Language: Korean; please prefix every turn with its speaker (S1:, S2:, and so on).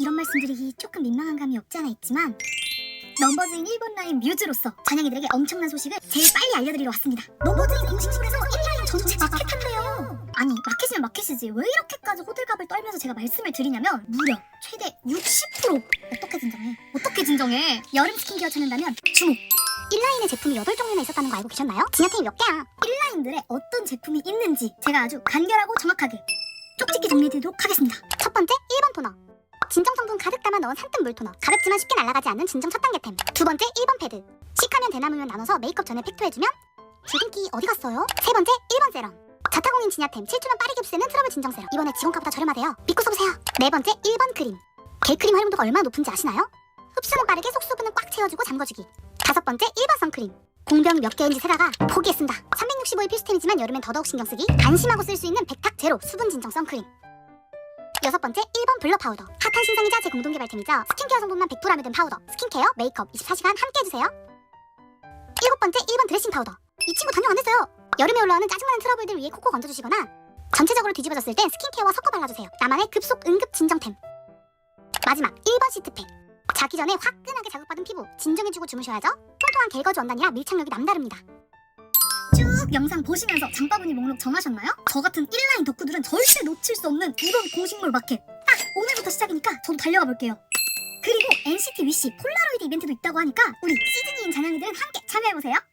S1: 이런 말씀드리기 조금 민망한 감이 없지 않아 있지만 넘버즈인 1번 라인 뮤즈로서 잔영이들에게 엄청난 소식을 제일 빨리 알려드리러 왔습니다. 넘버즈인 공식몰에서 1라인 전체 마켓한대요. 아니 마켓이면 마켓이지 왜 이렇게까지 호들갑을 떨면서 제가 말씀을 드리냐면 무려 최대 60% 어떻게 진정해? 어떻게 진정해? 여름 스킨케어 찾는다면 주목! 1라인의 제품이 8종류나 있었다는 거 알고 계셨나요? 진야템이 몇 개야? 1라인들의 어떤 제품이 있는지 제가 아주 간결하고 정확하게 쪽집게 정리해드리도록 하겠습니다. 첫 번째 1번 토너. 진정 성분 가득 담아 넣은 산뜻 물 토너. 가볍지만 쉽게 날아가지 않는 진정 첫 단계템. 두 번째 1번 패드. 시카면 대나무면 나눠서 메이크업 전에 팩토해주면 주근기 어디 갔어요? 세 번째 1번 세럼. 자타공인 진야템 7초면 빠르게 없애는 트러블 진정 세럼. 이번에 지원가보다 저렴하대요. 믿고 써보세요. 네 번째 1번 크림. 겔크림 활용도가 얼마나 높은지 아시나요? 흡수는 빠르게 속수분은 꽉 채워주고 잠궈주기. 다섯 번째 1번 선크림. 공병 몇 개인지 세다가 포기했습니다. 365일 필수템이지만 여름엔 더더욱 신경 쓰기. 안심하고 쓸 수 있는 백탁 제로 수분 진정 선크림. 여섯 번째 1번 블러 파우더. 핫한 신상이자 제 공동 개발템이죠. 스킨케어 성분만 100%에 든 파우더. 스킨케어, 메이크업 24시간 함께 해주세요. 일곱 번째 1번 드레싱 파우더. 이 친구 단정 안 됐어요. 여름에 올라오는 짜증나는 트러블들 위에 콕콕 얹어주시거나 전체적으로 뒤집어졌을 땐 스킨케어와 섞어 발라주세요. 나만의 급속 응급 진정템. 마지막 1번 시트팩. 자기 전에 화끈하게 자극받은 피부 진정해주고 주무셔야죠. 통통한 갤거즈 원단이라 밀착력이 남다릅니다. 쭉 영상 보시면서 장바구니 목록 정하셨나요? 저 같은 1라인 덕후들은 절대 놓칠 수 없는 이번 공식몰 마켓. 딱 오늘부터 시작이니까 저도 달려가 볼게요. 그리고 NCT 위시 폴라로이드 이벤트도 있다고 하니까 우리 시즈니인 잔향이들은 함께 참여해보세요.